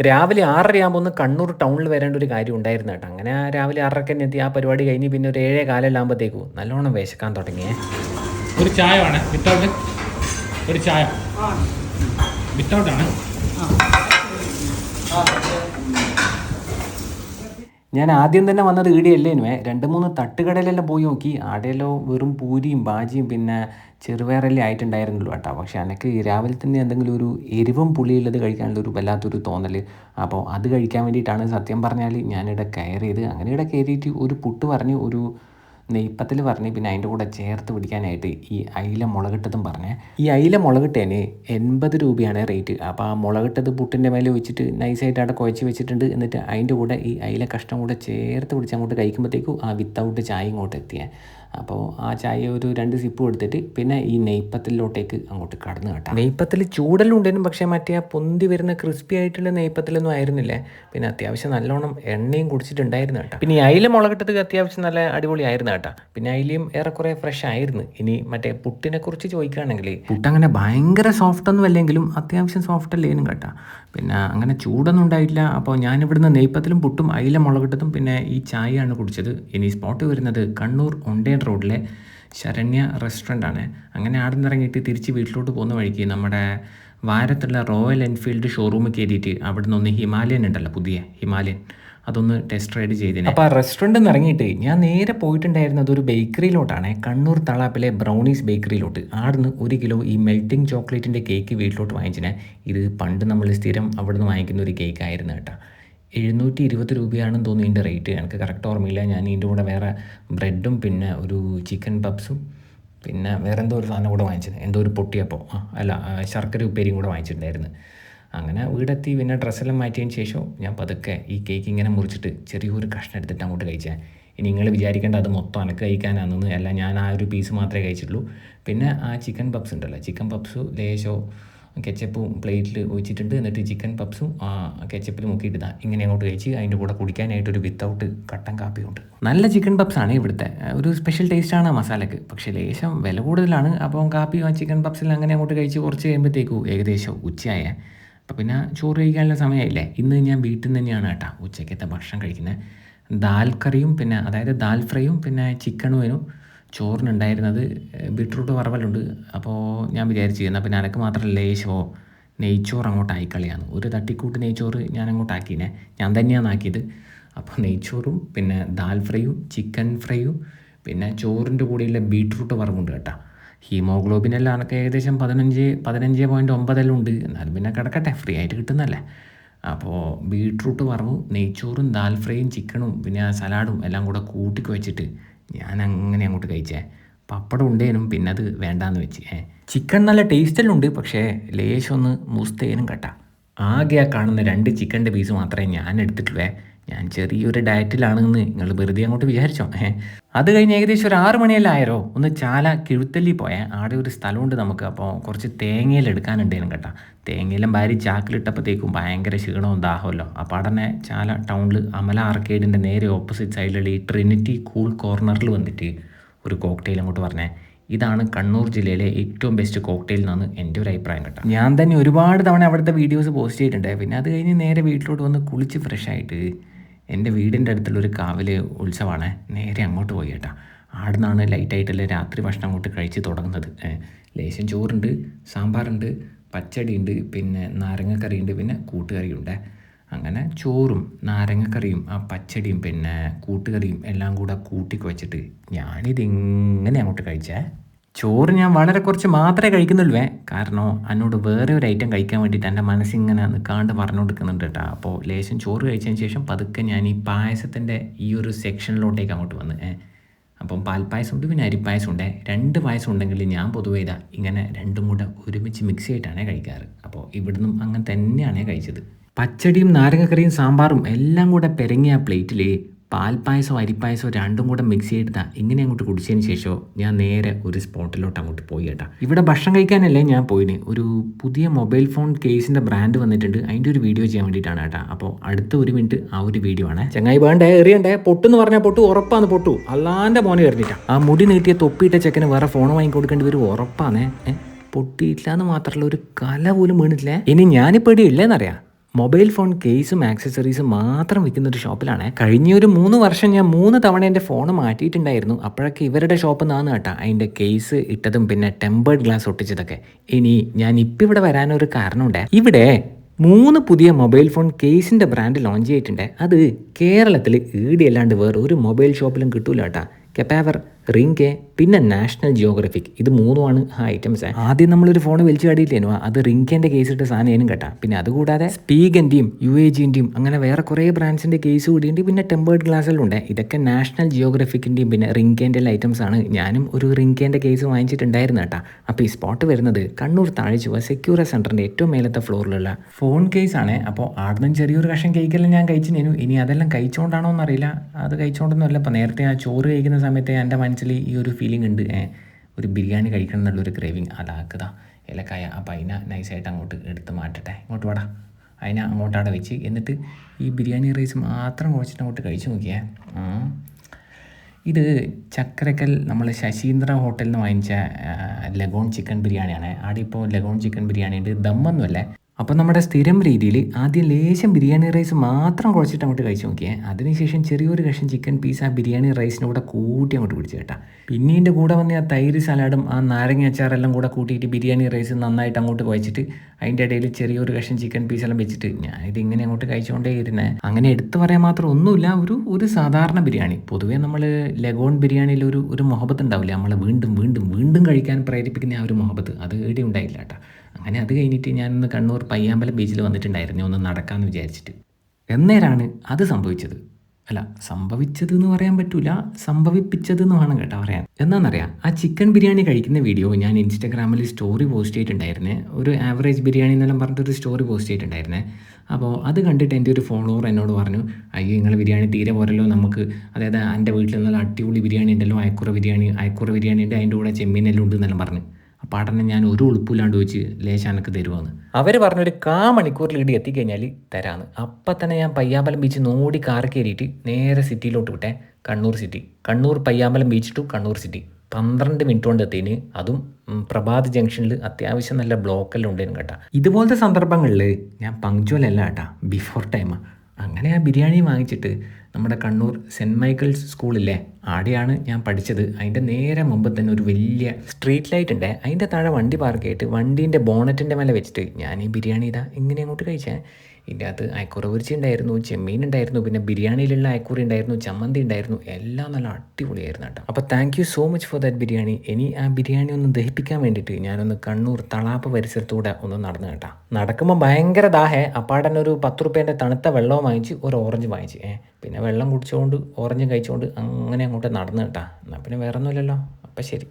രാവിലെ ആറര ആകുമ്പോൾ ഒന്ന് കണ്ണൂർ ടൗണിൽ വരേണ്ട ഒരു കാര്യം ഉണ്ടായിരുന്നു കേട്ടോ. അങ്ങനെ രാവിലെ ആറരക്ക് തന്നെ എത്തി. ആ പരിപാടി കഴിഞ്ഞ് പിന്നെ ഒരു ഏഴേ കാലെല്ലാം ആകുമ്പോഴത്തേക്കും നല്ലോണം വിശക്കാൻ തുടങ്ങിയേ. ഒരു ചായ വേണേ? വിത്തൗട്ട് ഒരു ചായ. വിത്തൗട്ടാണ് ആണ്. ഞാൻ ആദ്യം തന്നെ വന്നത് ഈടിയല്ലേനുവേ രണ്ട് മൂന്ന് തട്ടുകടയിലെല്ലാം പോയി നോക്കി. ആടെയെല്ലാം വെറും പൂരിയും ബാജിയും പിന്നെ ചെറുപയറല്ലേ ആയിട്ടുണ്ടായിരുന്നുള്ളൂ കേട്ടോ. പക്ഷേ എനിക്ക് രാവിലെ തന്നെ എന്തെങ്കിലും ഒരു എരിവും പുളിയുള്ളത് കഴിക്കാനുള്ള ഒരു വല്ലാത്തൊരു തോന്നൽ അപ്പോൾ അത് കഴിക്കാൻ വേണ്ടിയിട്ടാണ് സത്യം പറഞ്ഞാൽ ഞാനിവിടെ കയറിയത്. അങ്ങനെ ഇവിടെ കയറിയിട്ട് ഒരു പുട്ട് പറഞ്ഞ് ഒരു നെയ്പ്പത്തിൽ പറഞ്ഞ് പിന്നെ അതിന്റെ കൂടെ ചേർത്ത് പിടിക്കാനായിട്ട് ഈ അയില മുളകിട്ടതും പറഞ്ഞ്. ഈ അയില മുളകിട്ടേന് എൺപത് രൂപയാണ് റേറ്റ്. അപ്പോൾ ആ മുളകിട്ടത് പുട്ടിന്റെ മേലെ വെച്ചിട്ട് നൈസായിട്ട് അവിടെ കുഴച്ച് വെച്ചിട്ടുണ്ട്. എന്നിട്ട് അതിന്റെ കൂടെ ഈ അയില കഷ്ണം കൂടെ ചേർത്ത് പിടിച്ച് അങ്ങോട്ട് കഴിക്കുമ്പോഴത്തേക്കും ആ വിത്തൗട്ട് ചായ ഇങ്ങോട്ട് എത്തിയേ. അപ്പോൾ ആ ചായ ഒരു രണ്ട് സിപ്പ് കൊടുത്തിട്ട് പിന്നെ ഈ നെയ്പ്പത്തിലോട്ടേക്ക് അങ്ങോട്ട് കടന്നു കേട്ടോ. നെയ്പ്പത്തിൽ ചൂടെല്ലാം ഉണ്ടായിരുന്നു പക്ഷേ മറ്റേ ആ പൊന്തി വരുന്ന ക്രിസ്പി ആയിട്ടുള്ള നെയ്പ്പത്തിലൊന്നും ആയിരുന്നില്ലേ. പിന്നെ അത്യാവശ്യം നല്ലോണം എണ്ണയും കുടിച്ചിട്ടുണ്ടായിരുന്നു കേട്ടോ. പിന്നെ അയില മുളകിട്ടത് അത്യാവശ്യം നല്ല അടിപൊളിയായിരുന്നു കേട്ടോ. പിന്നെ അയിലയും ഏറെക്കുറെ ഫ്രഷ് ആയിരുന്നു. ഇനി മറ്റേ പുട്ടിനെ കുറിച്ച് ചോദിക്കുകയാണെങ്കിൽ പുട്ട് അങ്ങനെ ഭയങ്കര സോഫ്റ്റ് ഒന്നും അല്ലെങ്കിലും അത്യാവശ്യം സോഫ്റ്റ് അല്ലേനും കേട്ടോ. പിന്നെ അങ്ങനെ ചൂടൊന്നും ഉണ്ടായില്ല അപ്പോൾ ഞാനിവിടുന്ന് നെയ്പ്പത്തിലും പുട്ടും അയില മുളകിട്ടതും പിന്നെ ഈ ചായയാണ് കുടിച്ചത്. ഇനി സ്പോട്ട് വരുന്നത് കണ്ണൂർ റോഡിലെ ശരണ്യ റെസ്റ്റോറന്റ് ആണ് അങ്ങനെ ആടെ നിന്ന് ഇറങ്ങിയിട്ട് തിരിച്ച് വീട്ടിലോട്ട് പോകുന്ന വഴിക്ക് നമ്മുടെ വാരത്തുള്ള റോയൽ എൻഫീൽഡ് ഷോറൂമിൽ കയറിയിട്ട് അവിടെ നിന്ന് ഒന്ന് ഹിമാലയൻ ഉണ്ടല്ലോ പുതിയ ഹിമാലയൻ. അതൊന്ന് ടെസ്റ്റ് റൈഡ് ചെയ്തിന് അപ്പോൾ ആ റെസ്റ്റോറന്റിൽ നിന്ന് ഇറങ്ങിയിട്ട് ഞാൻ നേരെ പോയിട്ടുണ്ടായിരുന്നത് ഒരു ബേക്കറിയിലോട്ടാണ്. കണ്ണൂർ തളാപ്പിലെ ബ്രൗണീസ് ബേക്കറിയിലോട്ട്. ആടുന്ന് ഒരു കിലോ ഈ മെൽറ്റിംഗ് ചോക്ലേറ്റിന്റെ കേക്ക് വീട്ടിലോട്ട് വാങ്ങിച്ചിന് ഇത് പണ്ട് നമ്മൾ സ്ഥിരം അവിടെ നിന്ന് വാങ്ങിക്കുന്ന ഒരു കേക്ക് ആയിരുന്നു കേട്ടോ. എഴുന്നൂറ്റി ഇരുപത് രൂപയാണെന്ന് തോന്നുന്നു ഇതിന്റെ റേറ്റ്. എനിക്ക് കറക്റ്റ് ഓർമ്മയില്ല. ഞാൻ ഇതിന്റെ കൂടെ വേറെ ബ്രെഡും പിന്നെ ഒരു ചിക്കൻ പപ്സും പിന്നെ വേറെ എന്തോ ഒരു സാധനം കൂടെ വാങ്ങിച്ചത് എന്തോ ഒരു പൊട്ടിയപ്പോൾ ആ അല്ല ശർക്കര ഉപ്പേരിയും കൂടെ വാങ്ങിച്ചിട്ടുണ്ടായിരുന്നു. അങ്ങനെ വീടെത്തി പിന്നെ ഡ്രസ്സെല്ലാം മാറ്റിയതിന് ശേഷം ഞാൻ പതുക്കെ ഈ കേക്ക് ഇങ്ങനെ മുറിച്ചിട്ട് ചെറിയൊരു കഷ്ണം എടുത്തിട്ട് അങ്ങോട്ട് കഴിച്ചാൽ ഇനി നിങ്ങൾ വിചാരിക്കേണ്ട അത് മൊത്തം അനക്ക് കഴിക്കാനാണെന്ന്. അല്ല ഞാൻ ആ ഒരു പീസ് മാത്രമേ കഴിച്ചിട്ടുള്ളൂ. പിന്നെ ആ ചിക്കൻ പപ്സ് ഉണ്ടല്ലോ. ചിക്കൻ പപ്സ് ലേശോ കെച്ചപ്പും പ്ലേറ്റിൽ ഒഴിച്ചിട്ടുണ്ട്. എന്നിട്ട് ചിക്കൻ പപ്സും കെച്ചപ്പിൽ മുക്കിയിട്ട് ഇതാ ഇങ്ങനെ അങ്ങോട്ട് കഴിച്ച് അതിന്റെ കൂടെ കുടിക്കാനായിട്ട് ഒരു വിത്തൗട്ട് കട്ടൻ കാപ്പിയുണ്ട് നല്ല ചിക്കൻ പപ്സാണ് ഇവിടുത്തെ. ഒരു സ്പെഷ്യൽ ടേസ്റ്റാണ് ആ മസാലക്ക്. പക്ഷേ ലേശം വില കൂടുതലാണ്. അപ്പോൾ കാപ്പി ആ ചിക്കൻ പപ്സിൽ അങ്ങനെ അങ്ങോട്ട് കഴിച്ച് കുറച്ച് കഴിയുമ്പോഴത്തേക്കും ഏകദേശം ഉച്ചയായ. അപ്പം പിന്നെ ചോറ് കഴിക്കാനുള്ള സമയമായില്ലേ ഇന്ന് ഞാൻ വീട്ടിൽ നിന്ന് തന്നെയാണ് കേട്ടോ ഉച്ചയ്ക്കത്തെ ഭക്ഷണം കഴിക്കുന്നത് ദാൽ കറിയും പിന്നെ അതായത് ദാൽ ഫ്രൈയും പിന്നെ ചിക്കണും ചോറിനുണ്ടായിരുന്നത് ബീട്രൂട്ട് വറവലുണ്ട്. അപ്പോൾ ഞാൻ വിചാരിച്ചു എന്നാൽ പിന്നെ അനക്ക് മാത്രം ലേശോ നെയ്ച്ചോറ് അങ്ങോട്ട് ആയിക്കളിയാണ് ഒരു തട്ടിക്കൂട്ട് നെയ്ച്ചോറ് ഞാൻ അങ്ങോട്ട് ആക്കിനെ ഞാൻ തന്നെയാണ് ആക്കിയത്. അപ്പോൾ നെയ്ച്ചോറും പിന്നെ ദാൽ ഫ്രൈയും ചിക്കൻ ഫ്രൈയും പിന്നെ ചോറിന്റെ കൂടെയുള്ള ബീട്രൂട്ട് വറവുണ്ട് കേട്ടോ. ഹീമോഗ്ലോബിൻ എല്ലാം അനക്ക് ഏകദേശം പതിനഞ്ച് പതിനഞ്ച് പോയിന്റ് ഒമ്പതെല്ലാം ഉണ്ട്. എന്നാലും പിന്നെ കിടക്കട്ടെ ഫ്രീ ആയിട്ട് കിട്ടുന്നല്ലേ അപ്പോൾ ബീട്രൂട്ട് വറവും നെയ്ച്ചോറും ദാൽ ഫ്രൈയും ചിക്കനും പിന്നെ സലാഡും എല്ലാം കൂടെ കൂട്ടിക്ക് വെച്ചിട്ട് ഞാൻ അങ്ങനെ അങ്ങോട്ട് കഴിച്ചേ. പപ്പടം ഉണ്ടേനും പിന്നെ അത് വേണ്ടാന്ന് വെച്ച് ഏ. ചിക്കൻ നല്ല ടേസ്റ്റെല്ലാം ഉണ്ട് പക്ഷേ ലേശം ഒന്ന് മുസ്തേനും കട്ട. ആകെ ആ കാണുന്ന രണ്ട് ചിക്കന്റെ പീസ് മാത്രമേ ഞാൻ എടുത്തിട്ടുള്ളേ ഞാൻ ചെറിയൊരു ഡയറ്റിലാണെന്ന് നിങ്ങൾ വെറുതെ അങ്ങോട്ട് വിചാരിച്ചോ അത് കഴിഞ്ഞ് ഏകദേശം ഒരു ആറ് മണിയെല്ലാം ഒന്ന് ചാല കിഴുത്തല്ലി പോയാൽ ആടെ ഒരു സ്ഥലമുണ്ട് നമുക്ക് അപ്പോൾ കുറച്ച് തേങ്ങയിൽ എടുക്കാനുണ്ടേനും കേട്ടോ. തേങ്ങയിലും ഭാര്യ ചാക്കിലിട്ടപ്പോഴത്തേക്കും ഭയങ്കര ക്ഷീണവും ദാഹമല്ലോ അപ്പോൾ അവിടെ ചാല ടൗണിൽ അമല ആർക്കേഡിന്റെ നേരെ ഓപ്പോസിറ്റ് സൈഡിലുള്ള ഈ ട്രിനിറ്റി കൂൾ കോർണറിൽ വന്നിട്ട് ഒരു കോക്ടെയിൽ അങ്ങോട്ട് പറഞ്ഞേ. ഇതാണ് കണ്ണൂർ ജില്ലയിലെ ഏറ്റവും ബെസ്റ്റ് കോക്ടെയിൽ എന്നാണ് എന്റെ ഒരു അഭിപ്രായം കേട്ടോ. ഞാൻ തന്നെ ഒരുപാട് തവണ അവിടുത്തെ വീഡിയോസ് പോസ്റ്റ് ചെയ്തിട്ടുണ്ട്. പിന്നെ അത് കഴിഞ്ഞ് നേരെ വീട്ടിലോട്ട് വന്ന് കുളിച്ച് ഫ്രഷ് ആയിട്ട് എന്റെ വീടിന്റെ അടുത്തുള്ള ഒരു കാവിൽ ഉത്സവമാണ്. നേരെ അങ്ങോട്ട് പോയി കേട്ടോ. നിന്നാണ് ലൈറ്റായിട്ടുള്ള രാത്രി ഭക്ഷണം അങ്ങോട്ട് കഴിച്ച് തുടങ്ങുന്നത്. ലേശം ചോറുണ്ട് സാമ്പാറുണ്ട് പച്ചടിയുണ്ട് പിന്നെ നാരങ്ങക്കറിയുണ്ട് പിന്നെ കൂട്ടുകറിയുണ്ട്. അങ്ങനെ ചോറും നാരങ്ങക്കറിയും ആ പച്ചടിയും പിന്നെ കൂട്ടുകറിയും എല്ലാം കൂടെ കൂട്ടിക്ക് വെച്ചിട്ട് ഞാനിതിങ്ങനെ അങ്ങോട്ട് കഴിച്ചേ. ചോറ് ഞാൻ വളരെ കുറച്ച് മാത്രമേ കഴിക്കുന്നുള്ളൂ. കാരണം എന്നോട് വേറെ ഒരു ഐറ്റം കഴിക്കാൻ വേണ്ടിയിട്ട് എന്റെ മനസ്സിങ്ങനെ നിൽക്കാണ്ട് പറഞ്ഞു കൊടുക്കുന്നുണ്ട് കേട്ടോ. അപ്പോൾ ലേശം ചോറ് കഴിച്ചതിന് ശേഷം പതുക്കെ ഞാൻ ഈ പായസത്തിന്റെ ഈ ഒരു സെക്ഷനിലോട്ടേക്ക് അങ്ങോട്ട് വന്ന് ഏഹ് അപ്പം പാൽപ്പായസം ഉണ്ട് പിന്നെ അരിപ്പായസം ഉണ്ട് രണ്ട് പായസം ഉണ്ടെങ്കിൽ ഞാൻ പൊതുവേ ഇതാ ഇങ്ങനെ രണ്ടും കൂടെ ഒരുമിച്ച് മിക്സ് ചെയ്തിട്ടാണ് കഴിക്കാറ്. അപ്പോൾ ഇവിടുന്നും അങ്ങനെ തന്നെയാണ് കഴിച്ചത്. പച്ചടിയും നാരങ്ങക്കറിയും സാമ്പാറും എല്ലാം കൂടെ പെരങ്ങിയ പ്ലേറ്റിൽ പാൽപ്പായസവും അരിപ്പായസോ രണ്ടും കൂടെ മിക്സ് ചെയ്തിട്ടാ ഇങ്ങനെ അങ്ങോട്ട് കുടിച്ചതിന് ശേഷമോ ഞാൻ നേരെ ഒരു സ്പോട്ടിലോട്ട് അങ്ങോട്ട് പോയി കേട്ടാ. ഇവിടെ ഭക്ഷണം കഴിക്കാനല്ലേ ഞാൻ പോയിന്. ഒരു പുതിയ മൊബൈൽ ഫോൺ കേസിന്റെ ബ്രാൻഡ് വന്നിട്ടുണ്ട്. അതിന്റെ ഒരു വീഡിയോ ചെയ്യാൻ വേണ്ടിയിട്ടാണ് കേട്ടാ. അപ്പോൾ അടുത്ത ഒരു മിനിറ്റ് ആ ഒരു വീഡിയോ ആണ്. ചങ്ങായി വേണ്ടേ? എറിയണ്ടേ? പൊട്ടെന്ന് പറഞ്ഞാൽ പൊട്ടു ഉറപ്പാന്ന് പൊട്ടു. അല്ലാന്റെ മോനെ എറിഞ്ഞിട്ടാ. ആ മുടി നീട്ടിയ തൊപ്പിയിട്ട ചെക്കന് വേറെ ഫോൺ വാങ്ങി കൊടുക്കേണ്ടി വരും ഉറപ്പാന്നേ. പൊട്ടിയിട്ടില്ല എന്ന് മാത്രമല്ല ഒരു കല പോലും വീണിട്ടില്ലേ? ഇനി ഞാനിപ്പോൾ ഇവിടെ ഇല്ലേന്നറിയാം. മൊബൈൽ ഫോൺ കേസും ആക്സസറീസും മാത്രം വിൽക്കുന്ന ഒരു ഷോപ്പിലാണ്. കഴിഞ്ഞ ഒരു മൂന്ന് വർഷം ഞാൻ മൂന്ന് തവണ എന്റെ ഫോൺ മാറ്റിയിട്ടുണ്ടായിരുന്നു. അപ്പോഴൊക്കെ ഇവരുടെ ഷോപ്പ് നിന്നാണ് കേട്ടോ. അതിന്റെ കേസ് ഇട്ടതും പിന്നെ ടെമ്പേർഡ് ഗ്ലാസ് ഒട്ടിച്ചതൊക്കെ. ഇനി ഞാൻ ഇപ്പം ഇവിടെ വരാനൊരു കാരണമുണ്ട്. ഇവിടെ മൂന്ന് പുതിയ മൊബൈൽ ഫോൺ കേസിന്റെ ബ്രാൻഡ് ലോഞ്ച് ചെയ്തിട്ടുണ്ട്. അത് കേരളത്തിൽ ഈടിയല്ലാണ്ട് വേറെ ഒരു മൊബൈൽ ഷോപ്പിലും കിട്ടൂല കേട്ടോ. കെപ്പാവർ റിങ്കെ പിന്നെ നാഷണൽ ജിയോഗ്രഫിക്. ഇത് മൂന്നുമാണ് ആ ഐറ്റംസ്. ആദ്യം നമ്മളൊരു ഫോൺ വലിച്ചു കാട്ടിയില്ലേനു? അത് റിങ്കേന്റെ കേസ് ഇട്ട സാധനം കേട്ടാ. പിന്നെ അതുകൂടാതെ സ്പീഗന്റെയും യു എ ജിന്റെയും അങ്ങനെ വേറെ കുറേ ബ്രാൻഡ്സിന്റെ കേസ് കൂടിയുണ്ട് പിന്നെ ടെമ്പേർഡ് ഗ്ലാസ്സിലുണ്ട് ഇതൊക്കെ നാഷണൽ ജിയോഗ്രഫിക്കിന്റെയും പിന്നെ റിങ്കേന്റെ ഐറ്റംസ് ആണ്. ഞാനും ഒരു റിങ്കേന്റെ കേസ് വാങ്ങിച്ചിട്ടുണ്ടായിരുന്നു കേട്ടാ. അപ്പോൾ ഈ സ്പോട്ട് വരുന്നത് കണ്ണൂർ താഴെച്ചുവ സെക്യൂർ സെന്ററിന്റെ ഏറ്റവും മേലത്തെ ഫ്ലോറിലുള്ള ഫോൺ കേസ് ആണ് അപ്പോൾ ആടുന്നും ചെറിയൊരു കഷ്ണം കേക്കെല്ലാം ഞാൻ കഴിച്ചിനു ഇനി അതെല്ലാം കഴിച്ചുകൊണ്ടാണോ എന്നറിയില്ല അത് കഴിച്ചുകൊണ്ടൊന്നുമല്ല അപ്പോൾ നേരത്തെ ആ ചോറ് കഴിക്കുന്ന സമയത്ത് എന്റെ മനസ്സിൽ ഈ ഒരു ഫീലിംഗ് ഉണ്ട്. ഒരു ബിരിയാണി കഴിക്കണം എന്നുള്ളൊരു ക്രേവിങ് അതാക്കതാ ഇലക്കായ അപ്പം അതിനെ നൈസായിട്ട് അങ്ങോട്ട് എടുത്ത് മാറ്റട്ടെ. ഇങ്ങോട്ട് വാടാ. അതിനെ അങ്ങോട്ട് അവിടെ വെച്ച്. എന്നിട്ട് ഈ ബിരിയാണി റൈസ് മാത്രം കുഴച്ചിട്ട് അങ്ങോട്ട് കഴിച്ചു നോക്കിയേ. ഇത് ചക്കരക്കൽ നമ്മൾ ശശീന്ദ്ര ഹോട്ടലിൽ നിന്ന് വാങ്ങിച്ച ലഗോൺ ചിക്കൻ ബിരിയാണിയാണ്. ആടെ ഇപ്പോൾ ലഗോൺ ചിക്കൻ ബിരിയാണി ഉണ്ട് ദമ്മൊന്നുമല്ലേ അപ്പോൾ നമ്മുടെ സ്ഥിരം രീതിയിൽ ആദ്യം ലേശം ബിരിയാണി റൈസ് മാത്രം കുഴച്ചിട്ട് അങ്ങോട്ട് കഴിച്ച് നോക്കിയേ. അതിനുശേഷം ചെറിയൊരു കഷ്ണം ചിക്കൻ പീസ് ആ ബിരിയാണി റൈസിന്റെ കൂടെ കൂട്ടി അങ്ങോട്ട് പിടിച്ച് കേട്ടാ. പിന്നെ കൂടെ വന്ന ആ തൈര് സലാഡും ആ നാരങ്ങ അച്ചാറെല്ലാം കൂടെ കൂട്ടിയിട്ട് ബിരിയാണി റൈസ് നന്നായിട്ട് അങ്ങോട്ട് കുഴച്ചിട്ട് അതിന്റെ ഇടയിൽ ചെറിയൊരു കഷ്ണം ചിക്കൻ പീസ് എല്ലാം വെച്ചിട്ട് ഞാൻ ഇത് ഇങ്ങനെ അങ്ങോട്ട് കഴിച്ചുകൊണ്ടേ ഇരുന്നേ. അങ്ങനെ എടുത്തു പറയാൻ മാത്രം ഒന്നുമില്ല. ഒരു ഒരു സാധാരണ ബിരിയാണി. പൊതുവേ നമ്മൾ ലഗോൺ ബിരിയാണിയിൽ ഒരു ഒരു മുഹബത്ത് ഉണ്ടാവില്ല? നമ്മളെ വീണ്ടും വീണ്ടും വീണ്ടും കഴിക്കാൻ പ്രേരിപ്പിക്കുന്ന ആ ഒരു മുഹബത്ത്. അത് ഇവിടെ ഉണ്ടായില്ല കേട്ടോ. അങ്ങനെ അത് കഴിഞ്ഞിട്ട് ഞാനിന്ന് കണ്ണൂർ പയ്യാമ്പലം ബീച്ചിൽ വന്നിട്ടുണ്ടായിരുന്നു ഒന്ന് നടക്കാമെന്ന് വിചാരിച്ചിട്ട്. എന്നേരാണ് അത് സംഭവിച്ചത്. അല്ല സംഭവിച്ചത് എന്ന് പറയാൻ പറ്റൂല സംഭവിപ്പിച്ചത് എന്ന് വേണം കേട്ടോ പറയാൻ. എന്താണെന്നറിയാം ആ ചിക്കൻ ബിരിയാണി കഴിക്കുന്ന വീഡിയോ ഞാൻ ഇൻസ്റ്റാഗ്രാമിൽ സ്റ്റോറി പോസ്റ്റ് ചെയ്തിട്ടുണ്ടായിരുന്നേ. ഒരു ആവറേജ് ബിരിയാണി എന്നെല്ലാം പറഞ്ഞിട്ടൊരു സ്റ്റോറി പോസ്റ്റ് ചെയ്തിട്ടുണ്ടായിരുന്നേ. അപ്പോൾ അത് കണ്ടിട്ട് എന്റെ ഒരു ഫോളോവർ എന്നോട് പറഞ്ഞു അയ്യോ നിങ്ങൾ ബിരിയാണി തീരെ പോരല്ലോ നമുക്ക് അതായത് എന്റെ വീട്ടിൽ നിന്നുള്ള അടിപൊളി ബിരിയാണി ഉണ്ടല്ലോ അയക്കുറ ബിരിയാണി അയക്കുറ ബിരിയാണി ഉണ്ട് അതിന്റെ കൂടെ ചെമ്മീനെല്ലാം ഉണ്ട് എന്നെല്ലാം പറഞ്ഞു. അപ്പോൾ പാട്ടനെ ഞാൻ ഒരു ഉളുപ്പില്ലാണ്ട് വെച്ച് ലേശം എനിക്ക് തരുവാന്ന്. അവർ പറഞ്ഞൊരു കാ മണിക്കൂറിൽ ഇടി എത്തിക്കഴിഞ്ഞാൽ തരാന്ന്. അപ്പം തന്നെ ഞാൻ പയ്യാമ്പലം ബീച്ച് നോടി കാർ കയറിയിട്ട് നേരെ സിറ്റിയിലോട്ട് വിട്ടേ. Kannur city Kannur Payyambalam beach to Kannur city പന്ത്രണ്ട് മിനിറ്റ് കൊണ്ട് എത്തിന്. അതും പ്രഭാത് ജംഗ്ഷനിൽ അത്യാവശ്യം നല്ല ബ്ലോക്കെല്ലാം ഉണ്ടായിരുന്നു കേട്ടാ. ഇതുപോലത്തെ സന്ദർഭങ്ങളിൽ ഞാൻ പങ്ക്ച്വൽ അല്ല കേട്ടാ. ബിഫോർ ടൈം അങ്ങനെ ആ ബിരിയാണി വാങ്ങിച്ചിട്ട് നമ്മുടെ കണ്ണൂർ സെന്റ് മൈക്കിൾസ് സ്കൂളില്ലേ ആടെയാണ് ഞാൻ പഠിച്ചത്. അതിന്റെ നേരെ മുമ്പ് തന്നെ ഒരു വലിയ സ്ട്രീറ്റ് ലൈറ്റ് ഉണ്ട്. അതിന്റെ താഴെ വണ്ടി പാർക്ക് ചെയ്തിട്ട് വണ്ടീന്റെ ബോണറ്റിന്റെ മേലെ വെച്ചിട്ട് ഞാൻ ഈ ബിരിയാണി ഇതാ ഇങ്ങനെ അങ്ങോട്ട് കഴിച്ചേ. ഇതിന്റെ അകത്ത് അയക്കുറ പൊരിച്ച ഉണ്ടായിരുന്നു ചെമ്മീൻ ഉണ്ടായിരുന്നു പിന്നെ ബിരിയാണിയിലുള്ള അയക്കുറി ഉണ്ടായിരുന്നു ചമ്മന്തി ഉണ്ടായിരുന്നു എല്ലാം നല്ല അടിപൊളിയായിരുന്നു കേട്ടോ. അപ്പോൾ thank you so much for that biryani. ഇനി ആ ബിരിയാണി ഒന്ന് ദഹിപ്പിക്കാൻ വേണ്ടിയിട്ട് ഞാനൊന്ന് കണ്ണൂർ തളാപ്പ് പരിസരത്തൂടെ ഒന്ന് നടന്നു കേട്ടാ. നടക്കുമ്പോൾ ഭയങ്കര ദാഹേ. അപ്പാടന്നെ ഒരു പത്ത് റുപ്യേന്റെ തണുത്ത വെള്ളവും വാങ്ങിച്ച് ഒരു ഓറഞ്ച് വാങ്ങിച്ച്. ഏ പിന്നെ വെള്ളം കുടിച്ചുകൊണ്ട് ഓറഞ്ചും കഴിച്ചുകൊണ്ട് അങ്ങനെ അങ്ങോട്ട് നടന്നു കേട്ടാ. എന്നാൽ പിന്നെ വേറെ ഒന്നുമില്ലല്ലോ അപ്പം ശരി.